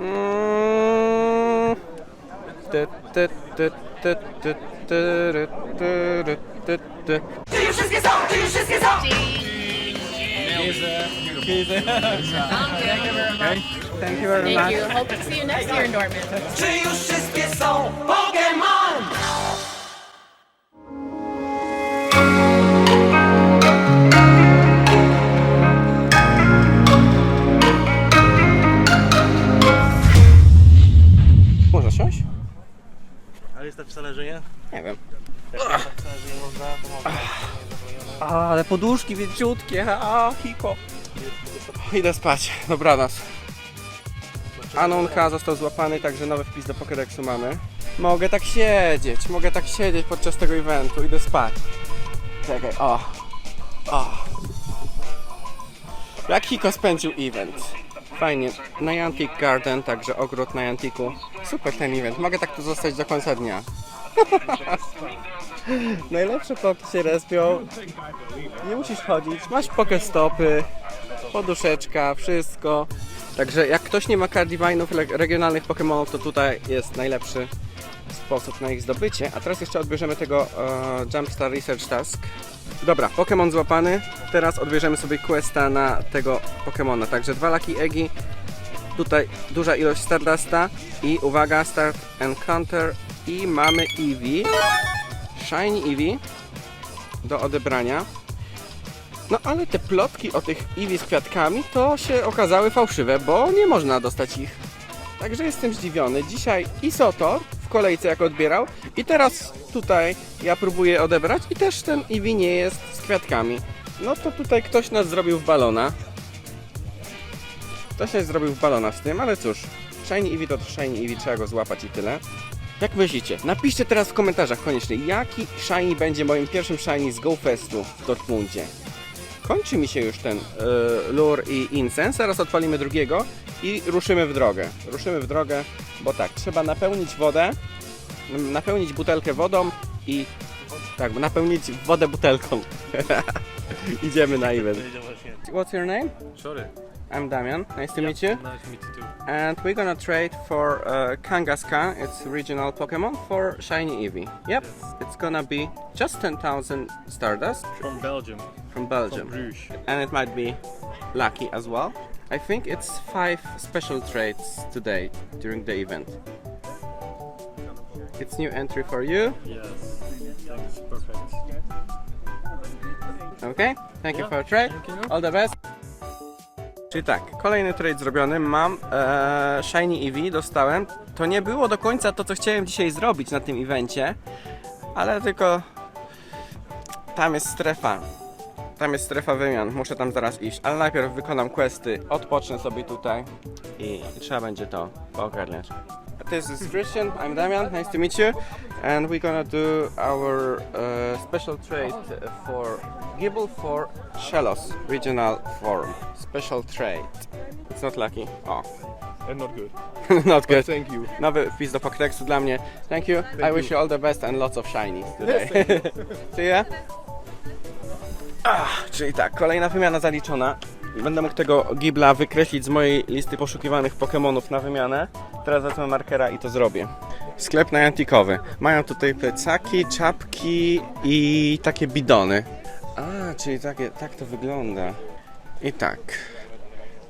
Mm. Ty, ty, ty, ty, ty, ty, ry, ty, ry, ty, ty. Thank you very Thank much. you. Hope to see you next year in Norman. Czy już wszystkie są Pokémon? Że nie? Wiem. Jak można, to można. A, ale poduszki wielciutkie, a hiko. Idę spać, dobranoc. Anon K został złapany, także nowy wpis do Pokédexu mamy. Mogę tak siedzieć, mogę tak siedzieć podczas tego eventu, idę spać. Czekaj, o. O. Jak Hiko spędził event? Fajnie, Niantic Garden, także ogród na Niantiku. Super ten event, mogę tak tu zostać do końca dnia. Najlepsze poki się respią. Nie musisz chodzić, masz pokestopy, poduszeczka, wszystko. Także jak ktoś nie ma Cardivine'ów, regionalnych Pokémonów, to tutaj jest najlepszy sposób na ich zdobycie. A teraz jeszcze odbierzemy tego e, Jumpstar Research Task. Dobra, Pokémon złapany. Teraz odbierzemy sobie questa na tego Pokémona. Także dwa Lucky Eggi. Tutaj duża ilość Stardusta i uwaga, Start Encounter i mamy Eevee. Shiny Eevee do odebrania. No ale te plotki o tych Eevee z kwiatkami to się okazały fałszywe, bo nie można dostać ich. Także jestem zdziwiony. Dzisiaj Isotor w kolejce jak odbierał i teraz tutaj ja próbuję odebrać i też ten Eevee nie jest z kwiatkami. No to tutaj ktoś nas zrobił w balona. Ktoś nas zrobił w balona z tym, ale cóż. Shiny Eevee to Shiny Eevee, trzeba go złapać i tyle. Jak myślicie? Napiszcie teraz w komentarzach koniecznie, jaki shiny będzie moim pierwszym shiny z GoFestu w Dortmundzie. Kończy mi się już ten e, lure i incense, zaraz odpalimy drugiego i ruszymy w drogę. Ruszymy w drogę, bo tak, trzeba napełnić wodę, m, napełnić butelkę wodą i tak, napełnić wodę butelką. Idziemy na event. What's your name? Sorry. I'm Damian. Nice to meet you. Nice to meet you too. And we're gonna trade for uh, Kangaskhan, it's regional Pokemon, for Shiny Eevee. Yep, it's gonna be just 10,000 Stardust From Belgium. from From Belgium. Bruges. And it might be lucky as well. I think it's five special trades today during the event. It's new entry for you. Yes. Thanks. Perfect. Okay, thank you for a trade. thank you. All the best. Czyli tak, kolejny trade zrobiony. Mam e, Shiny Eevee, dostałem. To nie było do końca to, co chciałem dzisiaj zrobić na tym evencie, ale tylko tam jest strefa. Tam jest strefa wymian, muszę tam zaraz iść. Ale najpierw wykonam questy, odpocznę sobie tutaj i trzeba będzie to poogarniać. This is Christian, I'm Damian, nice to meet you. And we're gonna do our uh, special trade for Gibble for Shellos regional form. Special trade. It's not lucky. Oh, and not good. not good. Thank you. Nowy wpis do Pokédexu dla mnie. Thank you. I wish you all the best and lots of shinies today. See ya. Ah, czyli tak, kolejna wymiana zaliczona. Będę mógł tego gibla wykreślić z mojej listy poszukiwanych Pokémonów na wymianę. Teraz wezmę markera i to zrobię. Sklep najantikowy. Mają tutaj plecaki, czapki i takie bidony. A, czyli takie, tak to wygląda. I tak.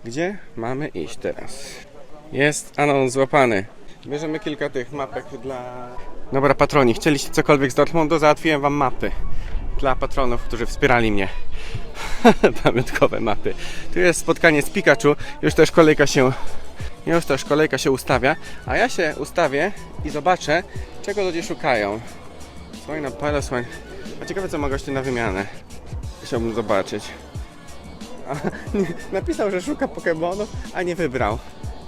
Gdzie mamy iść teraz? Jest Anon złapany. Bierzemy kilka tych mapek dla... Dobra patroni, chcieliście cokolwiek z Dortmundu? Załatwiłem wam mapy. Dla patronów, którzy wspierali mnie. Pamiątkowe mapy. Tu jest spotkanie z Pikachu. Już też kolejka się... Już też kolejka się ustawia. A ja się ustawię i zobaczę, czego ludzie szukają. Słoń pale, słoń. A ciekawe co ma goście na wymianę. Chciałbym zobaczyć. A, nie, napisał, że szuka Pokemonów, a nie wybrał.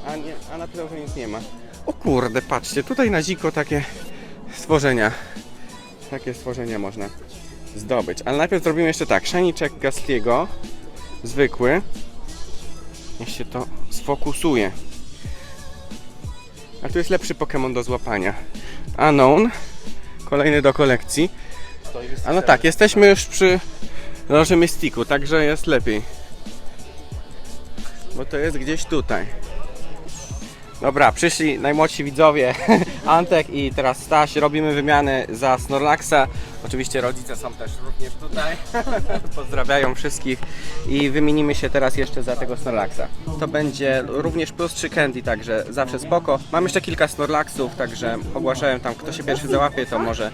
A, nie, a napisał, że nic nie ma. O kurde, patrzcie, tutaj na ziko takie stworzenia. Takie stworzenia można zdobyć. Ale najpierw zrobimy jeszcze tak. Shiniczek Gastiego. Zwykły. Niech się to sfokusuje. A tu jest lepszy Pokémon do złapania. Unknown. Kolejny do kolekcji. A no tak, jesteśmy już przy Loży Mystiku, także jest lepiej. Bo to jest gdzieś tutaj. Dobra, przyszli najmłodsi widzowie, Antek i teraz Staś. Robimy wymiany za Snorlaxa. Oczywiście rodzice są też również tutaj. Pozdrawiają wszystkich i wymienimy się teraz jeszcze za tego Snorlaxa. To będzie również plus 3 candy, także zawsze spoko. Mam jeszcze kilka Snorlaxów, także ogłaszałem tam, kto się pierwszy załapie, to może,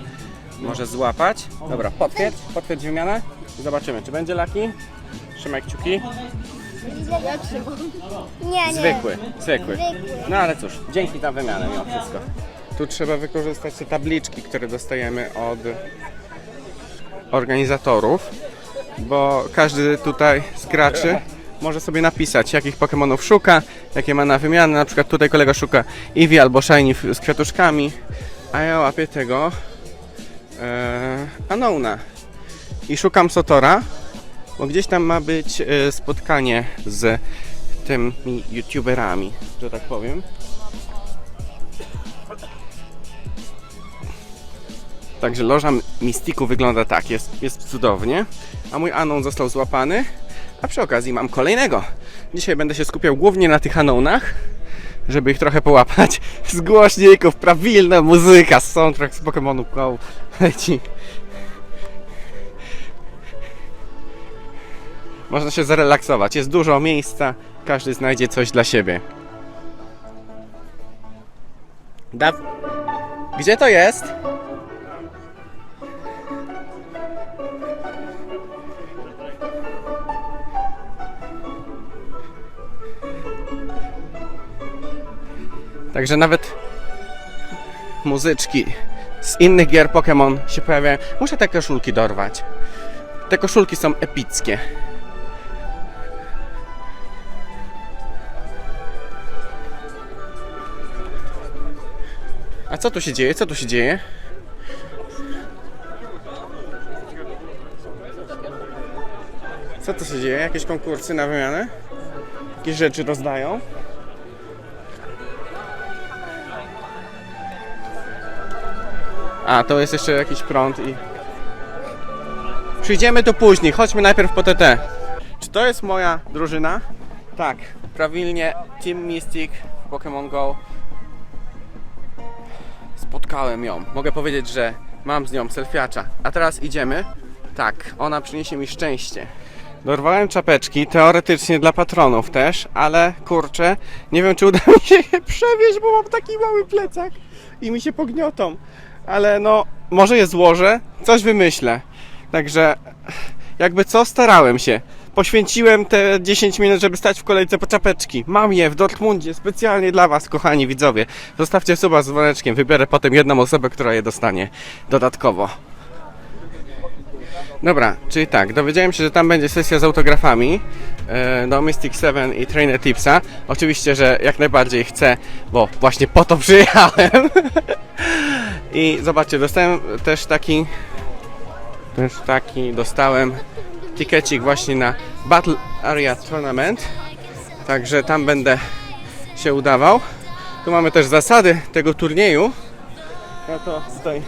może złapać. Dobra, potwierdź, potwierdź wymianę. Zobaczymy, czy będzie laki. Trzymaj kciuki. Nie, nie. Zwykły, zwykły. No ale cóż, dzięki za wymianę mimo wszystko. Tu trzeba wykorzystać te tabliczki, które dostajemy od organizatorów, bo każdy tutaj z graczy może sobie napisać, jakich Pokémonów szuka, jakie ma na wymianę. Na przykład tutaj kolega szuka Eevee albo Shiny z kwiatuszkami, a ja łapię tego e, Anouna. I szukam Sotora, bo gdzieś tam ma być e, spotkanie z tymi youtuberami, że tak powiem. Także loża Mistiku wygląda tak, jest, jest cudownie, a mój Anon został złapany, a przy okazji mam kolejnego. Dzisiaj będę się skupiał głównie na tych Anonach, żeby ich trochę połapać. Z głośników, prawilna muzyka, soundtrack z Pokémonu Go leci. Można się zarelaksować, jest dużo miejsca, każdy znajdzie coś dla siebie. Da... Gdzie to jest? Także nawet muzyczki z innych gier Pokémon się pojawiają. Muszę te koszulki dorwać. Te koszulki są epickie. A co tu się dzieje? Co tu się dzieje? Co tu się dzieje? Jakieś konkursy na wymianę? Jakieś rzeczy rozdają? A, to jest jeszcze jakiś prąd i... Przyjdziemy tu później, chodźmy najpierw po TT. Czy to jest moja drużyna? Tak, prawilnie Team Mystic w Pokémon Go. Spotkałem ją. Mogę powiedzieć, że mam z nią selfiacza. A teraz idziemy. Tak, ona przyniesie mi szczęście. Dorwałem czapeczki, teoretycznie dla patronów też, ale kurczę, nie wiem czy uda mi się je przewieźć, bo mam taki mały plecak i mi się pogniotą. Ale no, może je złożę, coś wymyślę. Także jakby co, starałem się. Poświęciłem te 10 minut, żeby stać w kolejce po czapeczki. Mam je w Dortmundzie specjalnie dla Was, kochani widzowie. Zostawcie suba z dzwoneczkiem, wybiorę potem jedną osobę, która je dostanie dodatkowo. Dobra, czyli tak, dowiedziałem się, że tam będzie sesja z autografami e, do Mystic 7 i Trainer Tipsa. Oczywiście, że jak najbardziej chcę, bo właśnie po to przyjechałem. I zobaczcie, dostałem też taki też taki dostałem tikecik właśnie na Battle Area Tournament. Także tam będę się udawał. Tu mamy też zasady tego turnieju. Ja to tutaj.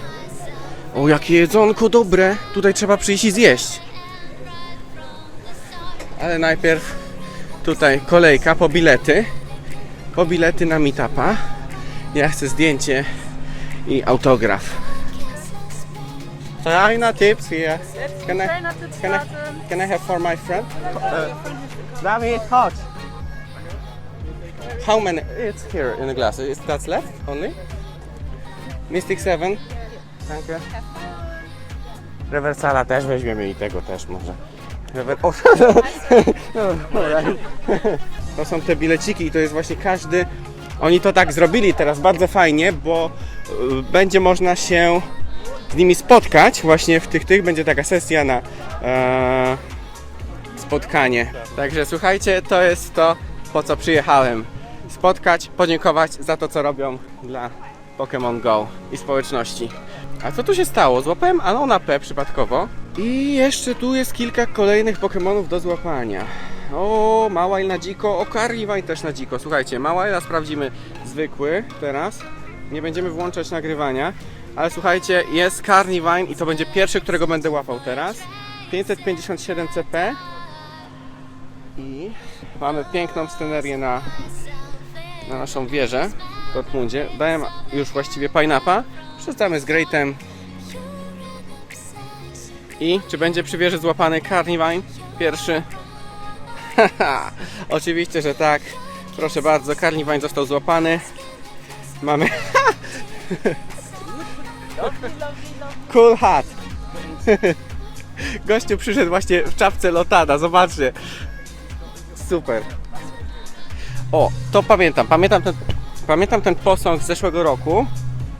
O, jakie jedzonko dobre! Tutaj trzeba przyjść i zjeść. Ale najpierw tutaj kolejka po bilety. Po bilety na meetupa. Ja chcę zdjęcie i autograf. China tips here. Can I, can I, can I have for my friend? Uh, David, hot. How many? It's here in the glass. Is that left only? Mystic 7. Thank you. Reversala też weźmiemy i tego też może. Rever... O, no. To są te bileciki i to jest właśnie każdy. Oni to tak zrobili teraz bardzo fajnie, bo y, będzie można się z nimi spotkać właśnie w tych tych będzie taka sesja na e, spotkanie. Także słuchajcie, to jest to po co przyjechałem. Spotkać, podziękować za to co robią dla Pokémon Go i społeczności. A co tu się stało? Złapałem Anona P przypadkowo i jeszcze tu jest kilka kolejnych Pokémonów do złapania. O, Małaj na dziko, o Carnivine też na dziko. Słuchajcie, Małaja sprawdzimy zwykły teraz. Nie będziemy włączać nagrywania. Ale słuchajcie, jest Carnivine i to będzie pierwszy, którego będę łapał teraz. 557 CP. I mamy piękną scenerię na, na naszą wieżę w Dortmundzie. Dałem już właściwie pineappa. Przestamy z Greatem. I czy będzie przy wieży złapany Carnivine? Pierwszy. Oczywiście, że tak. Proszę bardzo, Carnivine został złapany. Mamy. cool hat. Gościu przyszedł właśnie w czapce Lotada, zobaczcie. Super. O, to pamiętam, pamiętam ten, pamiętam ten posąg z zeszłego roku.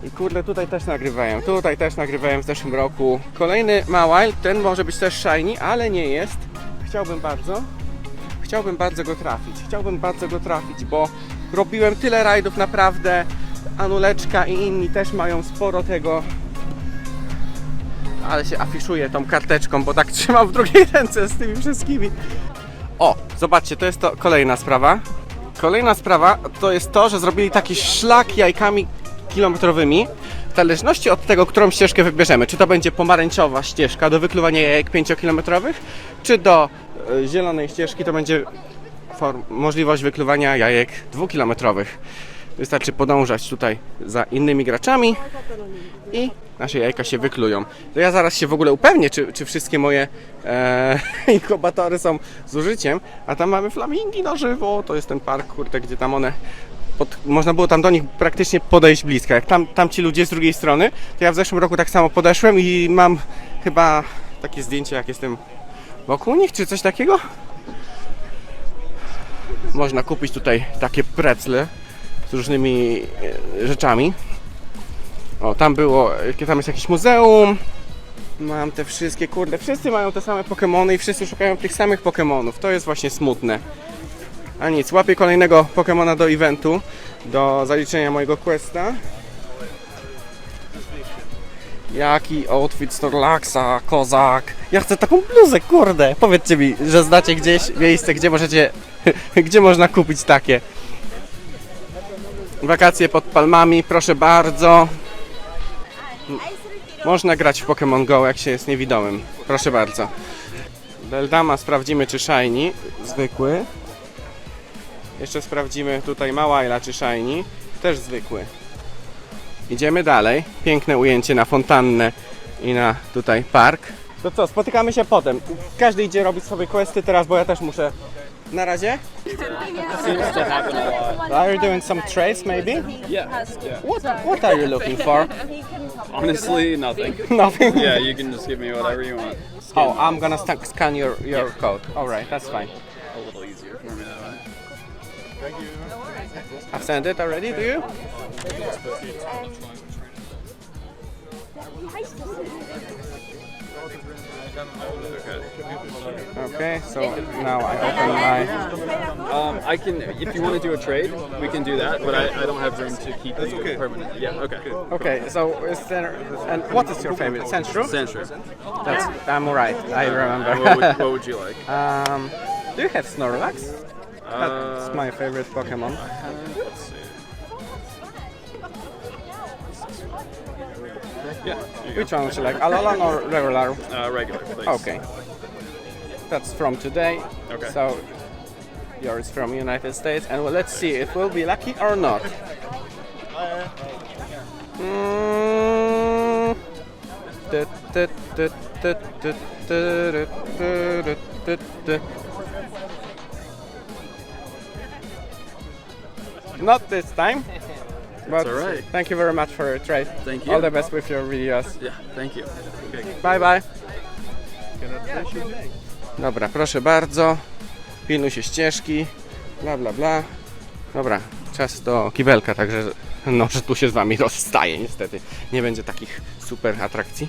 I kurde, tutaj też nagrywałem, tutaj też nagrywałem w zeszłym roku. Kolejny Mawile, ten może być też shiny, ale nie jest. Chciałbym bardzo, chciałbym bardzo go trafić. Chciałbym bardzo go trafić, bo robiłem tyle rajdów naprawdę. Anuleczka i inni też mają sporo tego. Ale się afiszuję tą karteczką, bo tak trzymam w drugiej ręce z tymi wszystkimi. O, zobaczcie, to jest to kolejna sprawa. Kolejna sprawa to jest to, że zrobili taki szlak jajkami kilometrowymi. W zależności od tego, którą ścieżkę wybierzemy, czy to będzie pomarańczowa ścieżka do wykluwania jajek 5-kilometrowych, czy do e, zielonej ścieżki to będzie możliwość wykluwania jajek 2-kilometrowych. Wystarczy podążać tutaj za innymi graczami i nasze jajka się wyklują. To ja zaraz się w ogóle upewnię, czy, czy wszystkie moje e, inkubatory są z użyciem, a tam mamy flamingi na żywo, to jest ten park, kurde, gdzie tam one pod, można było tam do nich praktycznie podejść blisko. Jak tam, tam ci ludzie z drugiej strony, to ja w zeszłym roku tak samo podeszłem i mam chyba takie zdjęcie, jak jestem wokół nich, czy coś takiego. Można kupić tutaj takie precle z różnymi e, rzeczami. O, tam było, tam jest jakieś muzeum. Mam te wszystkie, kurde, wszyscy mają te same Pokemony i wszyscy szukają tych samych Pokemonów. To jest właśnie smutne. A nic, łapię kolejnego Pokemona do eventu, do zaliczenia mojego questa. Jaki outfit Snorlaxa, kozak. Ja chcę taką bluzę, kurde. Powiedzcie mi, że znacie gdzieś miejsce, gdzie możecie, gdzie można kupić takie. Wakacje pod palmami, proszę bardzo. Można grać w Pokémon Go, jak się jest niewidomym. Proszę bardzo. Beldama sprawdzimy, czy shiny. Zwykły. Jeszcze sprawdzimy tutaj Mawaila, czy shiny. Też zwykły. Idziemy dalej. Piękne ujęcie na fontannę i na tutaj park. To co, spotykamy się potem. Każdy idzie robić sobie questy teraz, bo ja też muszę. Na razie. Are you doing some trades maybe? Yeah. What, what are you looking for? Honestly, nothing. Nothing. Yeah, you can just give me whatever you want. Oh, I'm gonna scan your, your code. Alright, that's fine. Way. I've sent it already, do you? Okay, so now I open my. Um, I can, if you want to do a trade, we can do that. But I, I don't have room to keep That's you permanent. Yeah. Okay. Okay, so is there. And what is your favorite? Sandshrew? Sandshrew. That's. I'm alright, I What would, remember. what would you like? um, do you have Snorlax? That's Uh, my favorite Pokemon. Yeah. Which one would you like? Alolan or regular? Uh, regular. Please. Okay. That's from today. Okay. So yours from United States, and well, let's see, it will be lucky or not. Mm. Not this time. But all right. thank you very much for your trade. Thank you. All the best with your videos. Yeah. Thank you. Okay. Bye bye. Dobra, proszę bardzo. Pilnuj się ścieżki. Bla bla bla. Dobra, czas do kibelka, także no, że tu się z wami rozstaje niestety. Nie będzie takich super atrakcji.